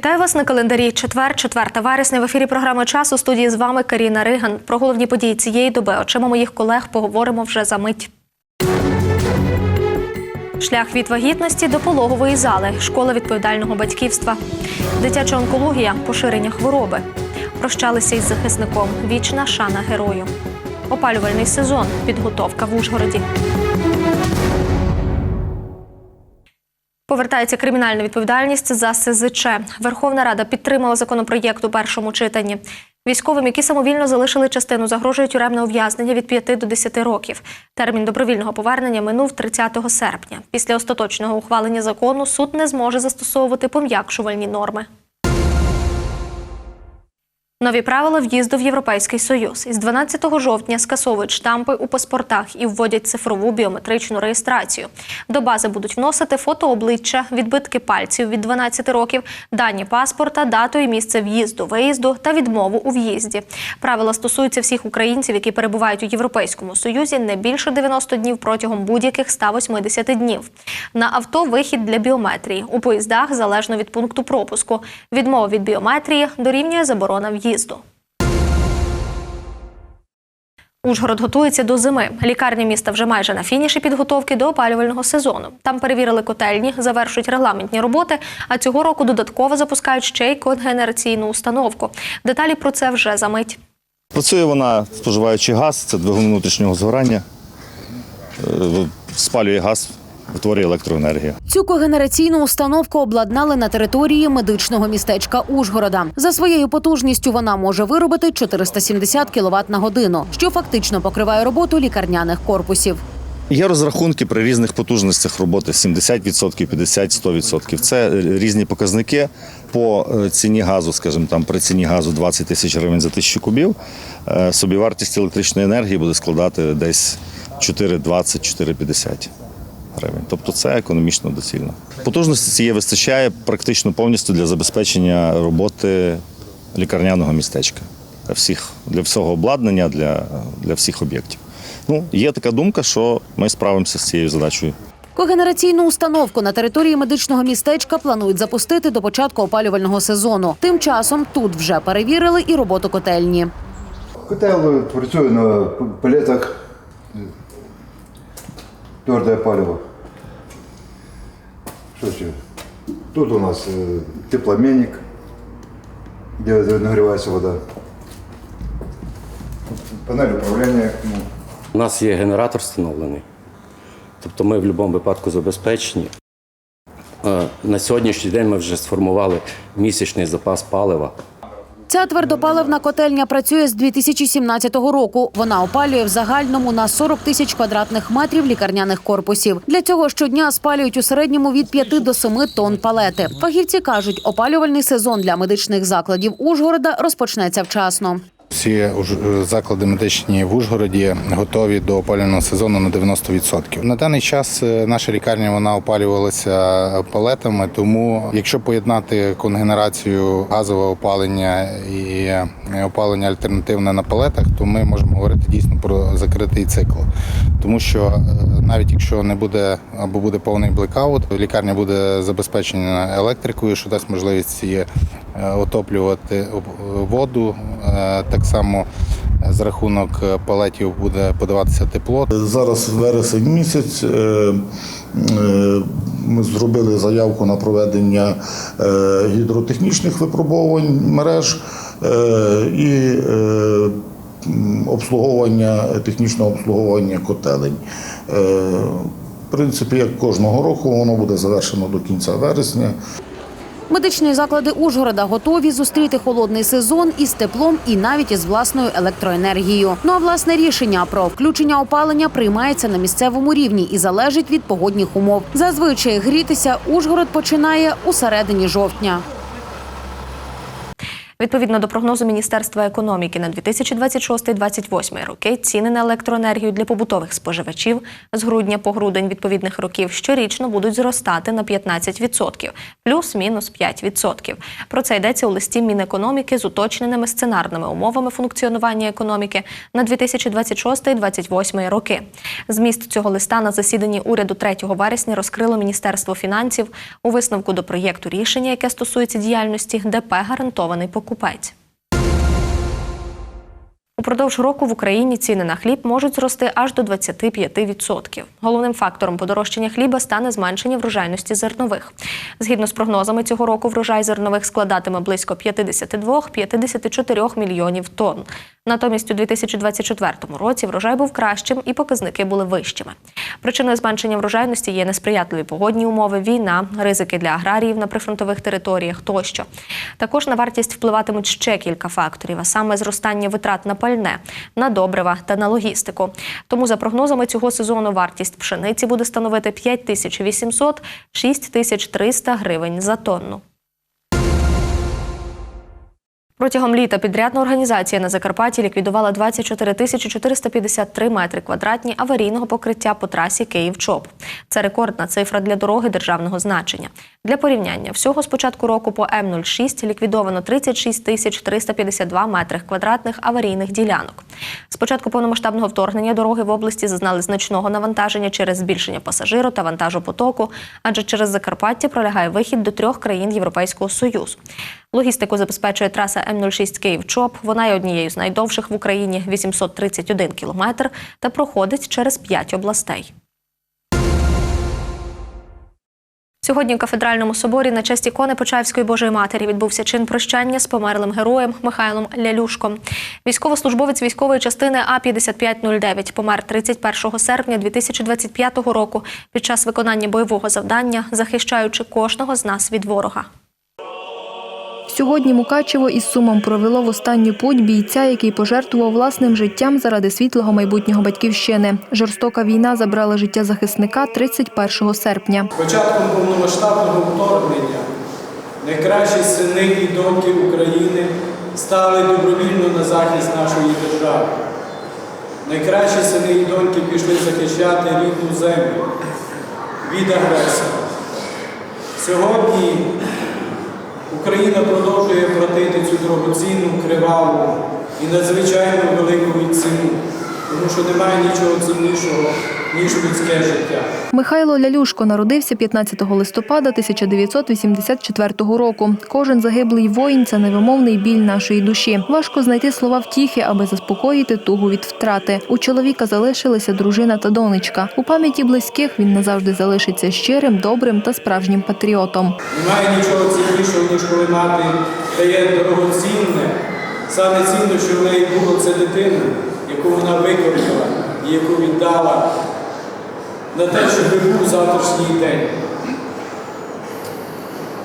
Вітаю вас на календарі. Четвер, 4 вересня. В ефірі програми час у студії з вами Каріна Риган. Про головні події цієї доби очима моїх колег поговоримо вже за мить. Шлях від вагітності до пологової зали, школа відповідального батьківства, дитяча онкологія, поширення хвороби. Прощалися із захисником. Вічна шана герою. Опалювальний сезон. Підготовка в Ужгороді. Повертається кримінальна відповідальність за СЗЧ. Верховна Рада підтримала законопроєкт у першому читанні. Військовим, які самовільно залишили частину, загрожує тюремне ув'язнення від 5 до 10 років. Термін добровільного повернення минув 30 серпня. Після остаточного ухвалення закону суд не зможе застосовувати пом'якшувальні норми. Нові правила в'їзду в Європейський Союз із 12 жовтня скасовують штампи у паспортах і вводять цифрову біометричну реєстрацію. До бази будуть вносити фото обличчя, відбитки пальців від 12 років, дані паспорта, дату і місце в'їзду, виїзду та відмову у в'їзді. Правила стосуються всіх українців, які перебувають у Європейському Союзі не більше 90 днів протягом будь-яких 180 днів. На авто вихід для біометрії у поїздах залежно від пункту пропуску. Відмова від біометрії дорівнює заборона в'їзду. Ужгород готується до зими. Лікарні міста вже майже на фініші підготовки до опалювального сезону. Там перевірили котельні, завершують регламентні роботи. А цього року додатково запускають ще й конгенераційну установку. Деталі про це вже за мить. Працює вона, споживаючи газ, це двигун внутрішнього згорання, Е, спалює газ, витворює електроенергію. Цю когенераційну установку обладнали на території медичного містечка Ужгорода. За своєю потужністю вона може виробити 470 кВт на годину, що фактично покриває роботу лікарняних корпусів. Є розрахунки при різних потужностях роботи 70%, 50%, 100%. Це різні показники по е, ціні газу, скажімо, там при ціні газу 20 тисяч гривень за тисячу кубів. е, Собівартість електричної енергії буде складати десь 4,20-4,50 гривень. Тобто це економічно доцільно. Потужності цієї вистачає практично повністю для забезпечення роботи лікарняного містечка для всіх для всього обладнання, для, для всіх об'єктів. Ну, є така думка, що ми справимося з цією задачею. Когенераційну установку на території медичного містечка планують запустити до початку опалювального сезону. Тим часом тут вже перевірили і роботу котельні. Котел працює на палетах тверде паливо. Що ще? Тут у нас тепломінник, теплообмінник, де нагрівається вода. Панель управління. У нас є генератор встановлений. Тобто ми в будь-якому випадку забезпечені. Е, На сьогоднішній день ми вже сформували місячний запас палива. Ця твердопаливна котельня працює з 2017 року. Вона опалює в загальному на 40 тисяч квадратних метрів лікарняних корпусів. Для цього щодня спалюють у середньому від 5 до 7 тонн палети. Фахівці кажуть, опалювальний сезон для медичних закладів Ужгорода розпочнеться вчасно. Всі заклади медичні в Ужгороді готові до опалювального сезону на 90%. На даний час е, наша лікарня вона опалювалася палетами, тому якщо поєднати конгенерацію газове опалення і е, опалення альтернативне на палетах, то ми можемо говорити дійсно про закритий цикл. Тому що е, навіть якщо не буде або буде повний блекаут, лікарня буде забезпечена електрикою, що дасть можливість її е, отоплювати воду. Е, Так само е, за рахунок е, палетів буде подаватися тепло. Зараз вересень місяць. е, е, Ми зробили заявку на проведення е, гідротехнічних випробувань мереж е, і е, обслуговування, технічного обслуговування котелень. Е, В принципі, як кожного року, воно буде завершено до кінця вересня. Медичні заклади Ужгорода готові зустріти холодний сезон із теплом і навіть із власною електроенергією. Ну а власне рішення про включення опалення приймається на місцевому рівні і залежить від погодних умов. Зазвичай грітися Ужгород починає у середині жовтня. Відповідно до прогнозу Міністерства економіки на 2026-2028 роки ціни на електроенергію для побутових споживачів з грудня по грудень відповідних років щорічно будуть зростати на 15%, плюс-мінус 5%. Про це йдеться у листі Мінекономіки з уточненими сценарними умовами функціонування економіки на 2026-2028 роки. Зміст цього листа на засіданні уряду 3 вересня розкрило Міністерство фінансів у висновку до проєкту рішення, яке стосується діяльності ДП гарантований покупець. Упродовж року в Україні ціни на хліб можуть зрости аж до 25%. Головним фактором подорожчання хліба стане зменшення врожайності зернових. Згідно з прогнозами, цього року врожай зернових складатиме близько 52-54 мільйонів тонн. Натомість у 2024 році врожай був кращим і показники були вищими. Причиною зменшення врожайності є несприятливі погодні умови, війна, ризики для аграріїв на прифронтових територіях тощо. Також на вартість впливатимуть ще кілька факторів, а саме зростання витрат на пальне, на добрива та на логістику. Тому за прогнозами цього сезону вартість пшениці буде становити 5800-6300 гривень за тонну. Протягом літа підрядна організація на Закарпатті ліквідувала 24 тисячі 453 метри квадратні аварійного покриття по трасі Київ-Чоп. Це рекордна цифра для дороги державного значення. Для порівняння, всього з початку року по М06 ліквідовано 36 тисяч 352 метри квадратних аварійних ділянок. З початку повномасштабного вторгнення дороги в області зазнали значного навантаження через збільшення пасажиру та вантажопотоку, адже через Закарпаття пролягає вихід до трьох країн Європейського Союзу. Логістику забезпечує траса М06 Київ-Чоп. Вона є однією з найдовших в Україні 831 кілометр та проходить через п'ять областей. Сьогодні в кафедральному соборі на честь ікони Почаївської Божої Матері відбувся чин прощання з померлим героєм Михайлом Лялюшком. Військовослужбовець військової частини А-5509 помер 31 серпня 2025 року під час виконання бойового завдання, захищаючи кожного з нас від ворога. Сьогодні Мукачево із сумом провело в останню путь бійця, який пожертвував власним життям заради світлого майбутнього батьківщини. Жорстока війна забрала життя захисника 31 серпня. Початком повномасштабного вторгнення найкращі сини і доньки України стали добровільно на захист нашої держави. Найкращі сини і доньки пішли захищати рідну землю від агресора. Сьогодні Україна продовжує платити цю дорогоцінну, криваву і надзвичайно велику ціну, тому що немає нічого ціннішого, ніж людське життя. Михайло Лялюшко народився 15 листопада 1984 року. Кожен загиблий воїн це невимовний біль нашої душі. Важко знайти слова втіхи, аби заспокоїти тугу від втрати. У чоловіка залишилися дружина та донечка. У пам'яті близьких він назавжди залишиться щирим, добрим та справжнім патріотом. Немає нічого ціннішого, ніж коли мати дає дорогоцінне, саме цінне, що в неї було це дитина, яку вона викорила і яку віддала на те, щоб був завтрашній день.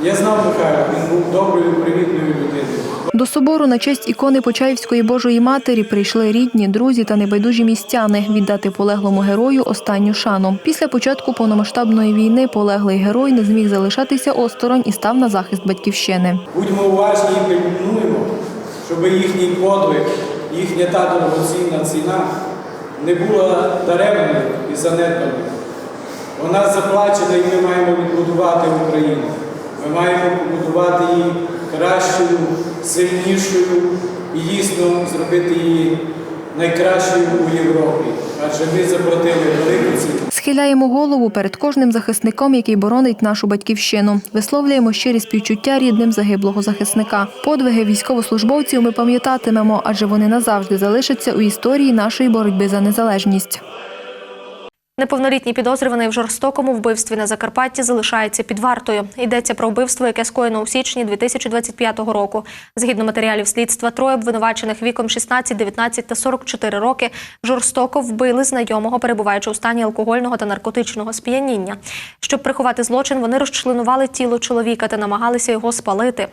Я знав Михайла, він був доброю, привітною людиною. До собору на честь ікони Почаївської Божої Матері прийшли рідні, друзі та небайдужі містяни віддати полеглому герою останню шану. Після початку повномасштабної війни полеглий герой не зміг залишатися осторонь і став на захист батьківщини. Будьмо уважні і пильнуємо, щоб їхній подвиг, їхня та дорогоцінна ціна не була даремною і занедбаною. Вона заплачена і ми маємо відбудувати Україну. Ми маємо побудувати її кращою, сильнішою і дійсно зробити її найкращою у Європі. Адже ми заплатили велику ціну. Схиляємо голову перед кожним захисником, який боронить нашу батьківщину. Висловлюємо щирі співчуття рідним загиблого захисника. Подвиги військовослужбовців ми пам'ятатимемо, адже вони назавжди залишаться у історії нашої боротьби за незалежність. Неповнолітній підозрюваний в жорстокому вбивстві на Закарпатті залишається під вартою. Йдеться про вбивство, яке скоєно у січні 2025 року. Згідно матеріалів слідства, троє обвинувачених віком 16, 19 та 44 роки жорстоко вбили знайомого, перебуваючи у стані алкогольного та наркотичного сп'яніння. Щоб приховати злочин, вони розчленували тіло чоловіка та намагалися його спалити.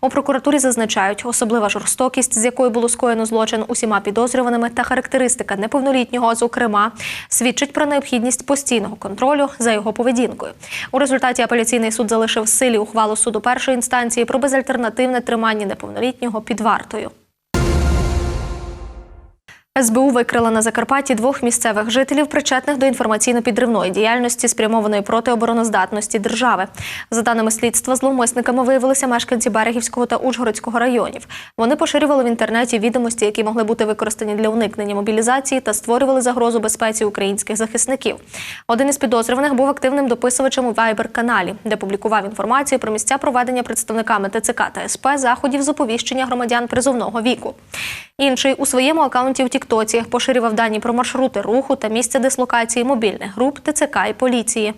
У прокуратурі зазначають, особлива жорстокість, з якою було скоєно злочин усіма підозрюваними, та характеристика неповнолітнього, зокрема, свідчить про необхідність необхідність постійного контролю за його поведінкою. У результаті апеляційний суд залишив силі ухвалу суду першої інстанції про безальтернативне тримання неповнолітнього під вартою. СБУ викрила на Закарпатті двох місцевих жителів, причетних до інформаційно-підривної діяльності, спрямованої проти обороноздатності держави. За даними слідства, зловмисниками виявилися мешканці Берегівського та Ужгородського районів. Вони поширювали в інтернеті відомості, які могли бути використані для уникнення мобілізації та створювали загрозу безпеці українських захисників. Один із підозрюваних був активним дописувачем у Viber-каналі, де публікував інформацію про місця проведення представниками ТЦК та СП заходів з оповіщення громадян призовного віку. Інший у своєму акаунті у Тіктоці поширював дані про маршрути руху та місця дислокації мобільних груп ТЦК і поліції.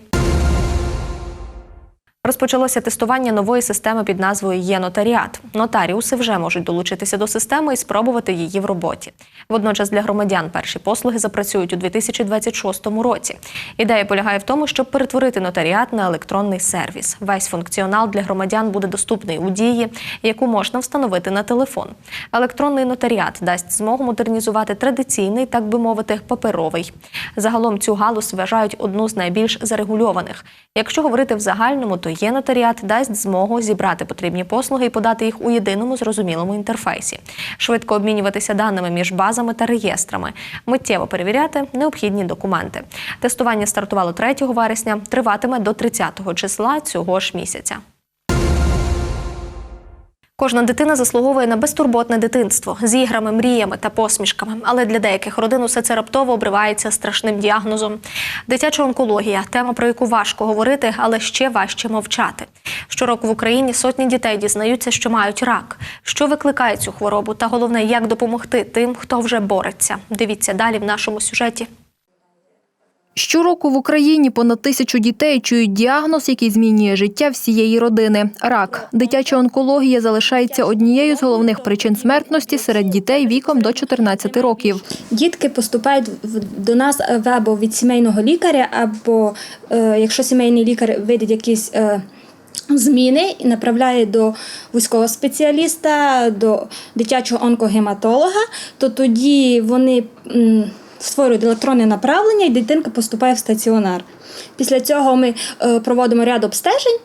Розпочалося тестування нової системи під назвою Є-нотаріат. Нотаріуси вже можуть долучитися до системи і спробувати її в роботі. Водночас для громадян перші послуги запрацюють у 2026 році. Ідея полягає в тому, щоб перетворити нотаріат на електронний сервіс. Весь функціонал для громадян буде доступний у дії, яку можна встановити на телефон. Електронний нотаріат дасть змогу модернізувати традиційний, так би мовити, паперовий. Загалом цю галузь вважають одну з найбільш зарегульованих. Якщо говорити в загальному, то є нотаріат дасть змогу зібрати потрібні послуги і подати їх у єдиному зрозумілому інтерфейсі, швидко обмінюватися даними між базами та реєстрами, миттєво перевіряти необхідні документи. Тестування стартувало 3 вересня, триватиме до 30 числа цього ж місяця. Кожна дитина заслуговує на безтурботне дитинство з іграми, мріями та посмішками. Але для деяких родин усе це раптово обривається страшним діагнозом. Дитяча онкологія тема, про яку важко говорити, але ще важче мовчати. Щороку в Україні сотні дітей дізнаються, що мають рак. Що викликає цю хворобу, та головне, як допомогти тим, хто вже бореться. Дивіться далі в нашому сюжеті. Щороку в Україні понад тисячу дітей чують діагноз, який змінює життя всієї родини. Рак. Дитяча онкологія залишається однією з головних причин смертності серед дітей віком до 14 років. Дітки поступають до нас е, або від сімейного лікаря, або е, якщо сімейний лікар видить якісь е, зміни і направляє до вузького спеціаліста, до дитячого онкогематолога, то тоді вони створюють електронне направлення і дитинка поступає в стаціонар. Після цього ми е, проводимо ряд обстежень,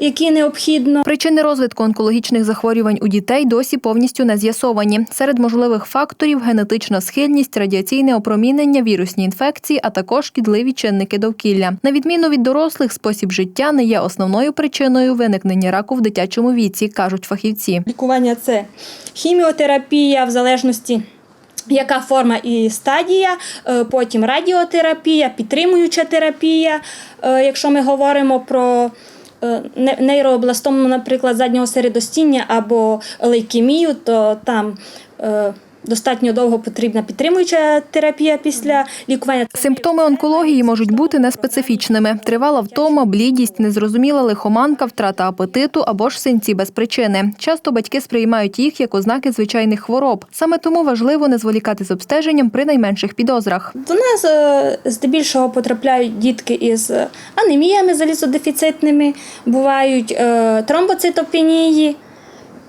які необхідно. Причини розвитку онкологічних захворювань у дітей досі повністю не з'ясовані. Серед можливих факторів генетична схильність, радіаційне опромінення, вірусні інфекції, а також шкідливі чинники довкілля. На відміну від дорослих, спосіб життя не є основною причиною виникнення раку в дитячому віці, кажуть фахівці. Лікування це хіміотерапія в залежності. Яка форма і стадія, е, потім радіотерапія, підтримуюча терапія. Е, Якщо ми говоримо про е, нейробластому, наприклад, заднього середостіння або лейкемію, то там достатньо довго потрібна підтримуюча терапія після лікування. Симптоми онкології можуть бути неспецифічними: тривала втома, блідість, незрозуміла лихоманка, втрата апетиту або ж синці без причини. Часто батьки сприймають їх як ознаки звичайних хвороб. Саме тому важливо не зволікати з обстеженням при найменших підозрах. До нас е, здебільшого потрапляють дітки із е, анеміями залізодефіцитними, бувають е, тромбоцитопенії,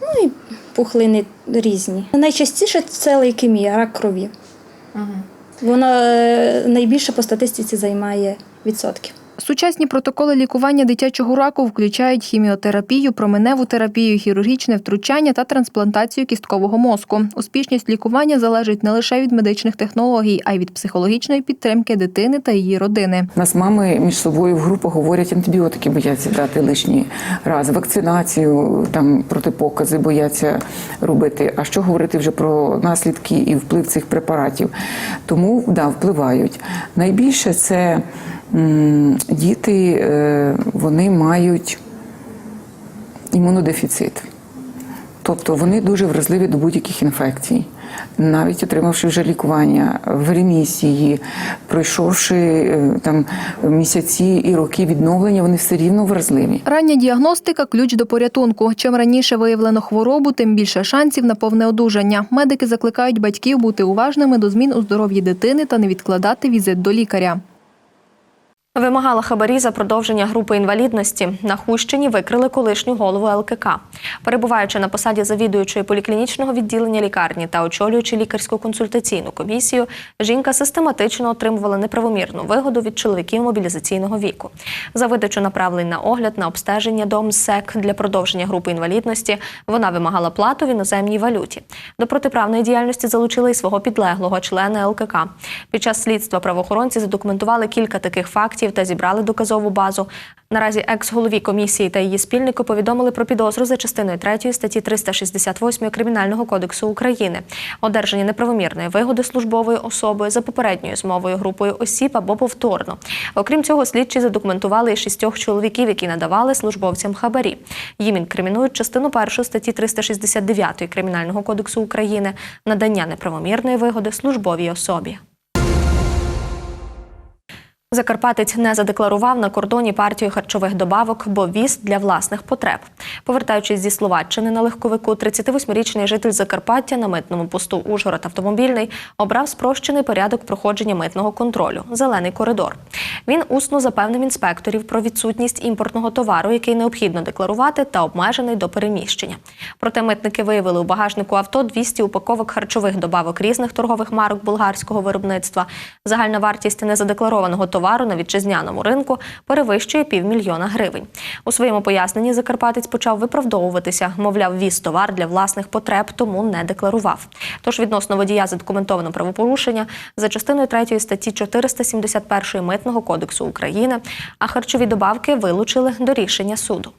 ну і пухлини різні. Найчастіше це лейкемія, рак крові. Вона е, найбільше по статистиці займає відсотків. Сучасні протоколи лікування дитячого раку включають хіміотерапію, променеву терапію, хірургічне втручання та трансплантацію кісткового мозку. Успішність лікування залежить не лише від медичних технологій, а й від психологічної підтримки дитини та її родини. Нас мами між собою в групах говорять, антибіотики бояться дати лишній раз, вакцинацію, там протипокази бояться робити. А що говорити вже про наслідки і вплив цих препаратів? Тому да, впливають. Найбільше це діти, е, вони мають імунодефіцит. Тобто вони дуже вразливі до будь-яких інфекцій. Навіть отримавши вже лікування в ремісії, пройшовши е, там місяці і роки відновлення, вони все рівно вразливі. Рання діагностика ключ до порятунку. Чим раніше виявлено хворобу, тим більше шансів на повне одужання. Медики закликають батьків бути уважними до змін у здоров'ї дитини та не відкладати візит до лікаря. Вимагала хабарі за продовження групи інвалідності. На Хущині викрили колишню голову ЛКК. Перебуваючи на посаді завідуючої поліклінічного відділення лікарні та очолюючи лікарську консультаційну комісію, жінка систематично отримувала неправомірну вигоду від чоловіків мобілізаційного віку. За видачу направлень на огляд на обстеження до МСЕК для продовження групи інвалідності вона вимагала плату в іноземній валюті. До протиправної діяльності залучили й свого підлеглого члена ЛКК. Під час слідства правоохоронці задокументували кілька таких фактів та зібрали доказову базу. Наразі екс-голові комісії та її спільники повідомили про підозру за частиною 3 статті 368 Кримінального кодексу України. Одержання неправомірної вигоди службовою особою за попередньою змовою групою осіб або повторно. Окрім цього, слідчі задокументували шістьох чоловіків, які надавали службовцям хабарі. Їм інкримінують частину 1 статті 369 Кримінального кодексу України надання неправомірної вигоди службовій особі. Закарпатець не задекларував на кордоні партію харчових добавок, бо віз для власних потреб. Повертаючись зі Словаччини на легковику, 38-річний житель Закарпаття на митному посту Ужгород автомобільний обрав спрощений порядок проходження митного контролю зелений коридор. Він усно запевнив інспекторів про відсутність імпортного товару, який необхідно декларувати, та обмежений до переміщення. Проте митники виявили у багажнику авто 200 упаковок харчових добавок різних торгових марок болгарського виробництва. Загальна вартість незадекларованого товару на вітчизняному ринку перевищує півмільйона гривень. У своєму поясненні Закарпатець почав виправдовуватися. Мовляв, віз товар для власних потреб, тому не декларував. Тож відносно водія задокументовано правопорушення за частиною 3 статті 471 Митного кодексу України, а харчові добавки вилучили до рішення суду.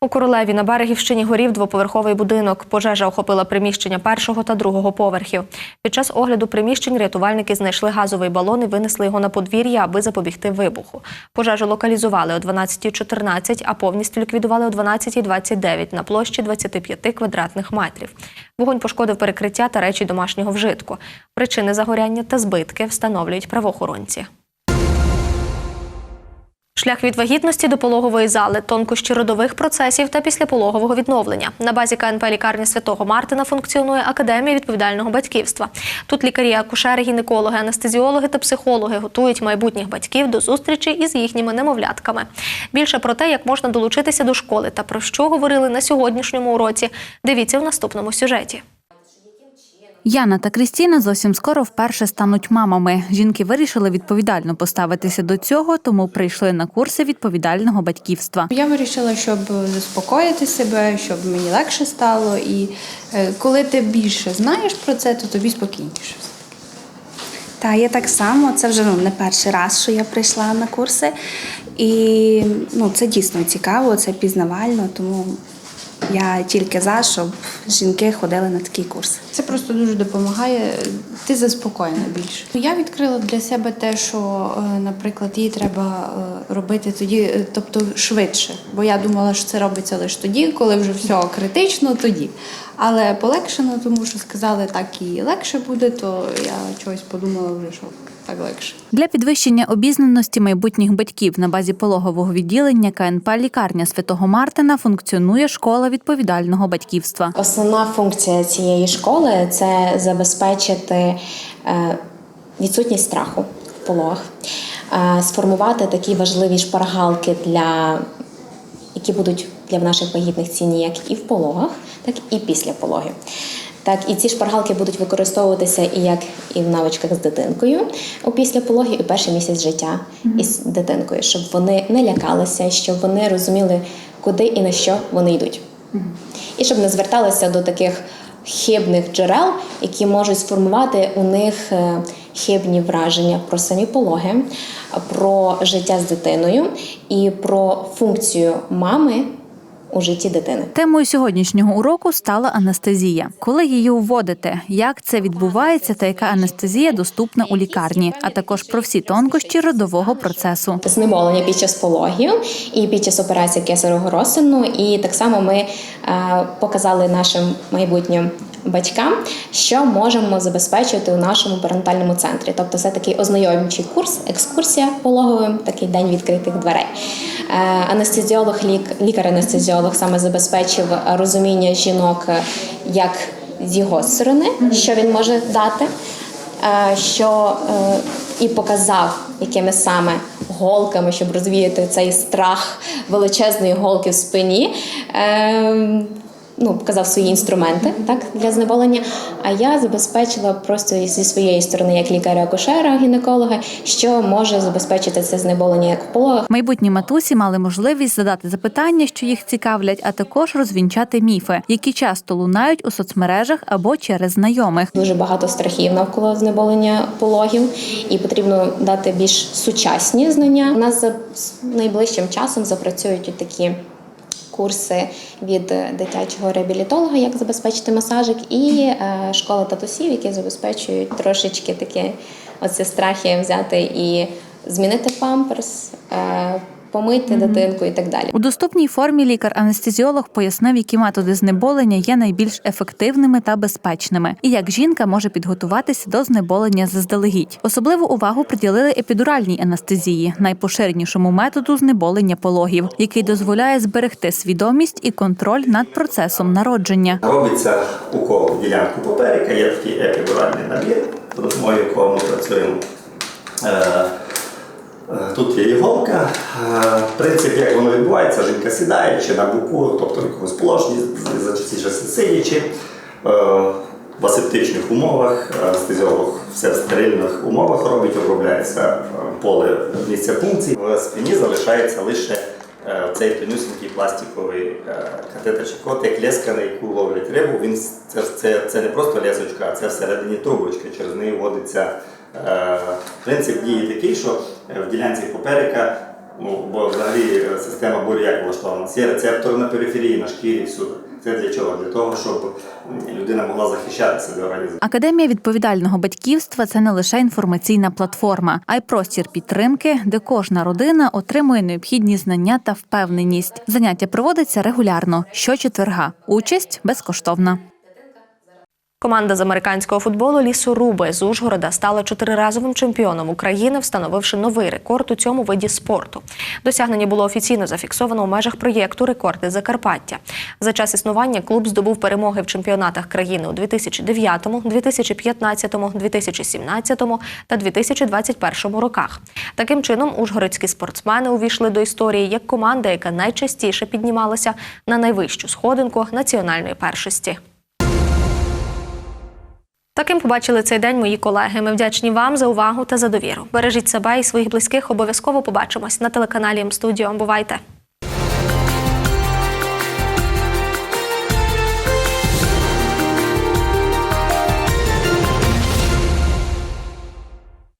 У Королеві на Берегівщині горів двоповерховий будинок. Пожежа охопила приміщення першого та другого поверхів. Під час огляду приміщень рятувальники знайшли газовий балон і винесли його на подвір'я, аби запобігти вибуху. Пожежу локалізували о 12.14, а повністю ліквідували о 12.29 на площі 25 квадратних метрів. Вогонь пошкодив перекриття та речі домашнього вжитку. Причини загоряння та збитки встановлюють правоохоронці. Шлях від вагітності до пологової зали, тонкощі родових процесів та післяпологового відновлення. На базі КНП лікарні Святого Мартина функціонує академія відповідального батьківства. Тут лікарі, акушери, гінекологи, анестезіологи та психологи готують майбутніх батьків до зустрічі із їхніми немовлятками. Більше про те, як можна долучитися до школи та про що говорили на сьогоднішньому уроці. Дивіться в наступному сюжеті. Яна та Крістіна зовсім скоро вперше стануть мамами. Жінки вирішили відповідально поставитися до цього, тому прийшли на курси відповідального батьківства. Я вирішила, щоб заспокоїти себе, щоб мені легше стало. І е, коли ти більше знаєш про це, то тобі спокійніше. Та я так само. Це вже ну, не перший раз, що я прийшла на курси. І ну, це дійсно цікаво, це пізнавально, тому я тільки за, щоб жінки ходили на такі курси. Це просто дуже допомагає. Ти заспокоєна більше. Я відкрила для себе те, що, е, наприклад, її треба е, робити тоді, е, тобто швидше. Бо я думала, що це робиться лише тоді, коли вже все критично, тоді. Але полегшено, тому що сказали, так і легше буде, то я чогось подумала вже, що так легше. Для підвищення обізнаності майбутніх батьків на базі пологового відділення КНП лікарня Святого Мартина функціонує школа відповідального батьківства. Основна функція цієї школи це забезпечити е, відсутність страху в пологах, е, сформувати такі важливі шпаргалки, для, які будуть для наших вагітних цінні як і в пологах, так і після пологів. Так, і ці шпаргалки будуть використовуватися і як і в навичках з дитинкою у після пологів, і перший місяць життя із дитинкою, щоб вони не лякалися, щоб вони розуміли, куди і на що вони йдуть. І щоб не зверталися до таких хибних джерел, які можуть сформувати у них е, хибні враження про самі пологи, про життя з дитиною і про функцію мами у житті дитини. Темою сьогоднішнього уроку стала анестезія. Коли її вводите, як це відбувається та яка анестезія доступна у лікарні, а також про всі тонкощі родового процесу. знемолення під час пологів і під час операції кесаревого розтину. І так само ми е, показали нашим майбутнім батькам, що можемо забезпечити у нашому перинатальному центрі. Тобто, це такий ознайомчий курс, екскурсія пологовим, такий день відкритих дверей. Е, Анестезіолог, лік- лікар-анестезіолог саме забезпечив розуміння жінок е, як з його сторони, що він може дати. е, Що і показав, якими саме голками, щоб розвіяти цей страх величезної голки в спині. Ну, показав свої інструменти так, для знеболення. А я забезпечила просто зі своєї сторони, як лікаря-акушера, гінеколога, що може забезпечити це знеболення як в пологах. Майбутні матусі мали можливість задати запитання, що їх цікавлять, а також розвінчати міфи, які часто лунають у соцмережах або через знайомих. Дуже багато страхів навколо знеболення пологів, і потрібно дати більш сучасні знання. У нас за найближчим часом запрацюють такі. Курси від е, дитячого реабілітолога, як забезпечити масажик, і е, школа татусів, які забезпечують трошечки такі оці страхи взяти і змінити памперс, е, помити дитинку і так далі. У доступній формі лікар-анестезіолог пояснив, які методи знеболення є найбільш ефективними та безпечними, і як жінка може підготуватися до знеболення заздалегідь. Особливу увагу приділили епідуральній анестезії, найпоширенішому методу знеболення пологів, який дозволяє зберегти свідомість і контроль над процесом народження. Робиться укол в ділянку поперека, є такий епідуральний набір, допомогою якого ми працюємо. Е, Тут є іголка. Е, Принцип, як воно відбувається, жінка сідає чи на боку, тобто в якомусь положенні, зачастіше сидячи. Е, В асептичних умовах анестезіолог все в стерильних умовах робить, обробляється поле місця пункції. В спині залишається лише цей тонюсенький пластиковий катетер чи кот, як леска, на яку ловлять рибу. Він це, це, це не просто лесочка, а це всередині трубочки. Через неї вводиться е, принцип дії такий, що в ділянці поперека, ну, бо взагалі е, система болю як влаштована. Є рецептори на периферії, на шкірі всюди. Це для чого? Для того, щоб людина могла захищатися від організму. Академія відповідального батьківства це не лише інформаційна платформа, а й простір підтримки, де кожна родина отримує необхідні знання та впевненість. Заняття проводиться регулярно щочетверга. Участь безкоштовна. Команда з американського футболу Лісоруби з Ужгорода стала чотириразовим чемпіоном України, встановивши новий рекорд у цьому виді спорту. Досягнення було офіційно зафіксовано у межах проєкту Рекорди Закарпаття. За час існування клуб здобув перемоги в чемпіонатах країни у 2009, 2015, 2017 та 2021 роках. Таким чином, ужгородські спортсмени увійшли до історії як команда, яка найчастіше піднімалася на найвищу сходинку національної першості. Таким побачили цей день мої колеги. Ми вдячні вам за увагу та за довіру. Бережіть себе і своїх близьких. Обов'язково побачимось на телеканалі М-студіо. Бувайте!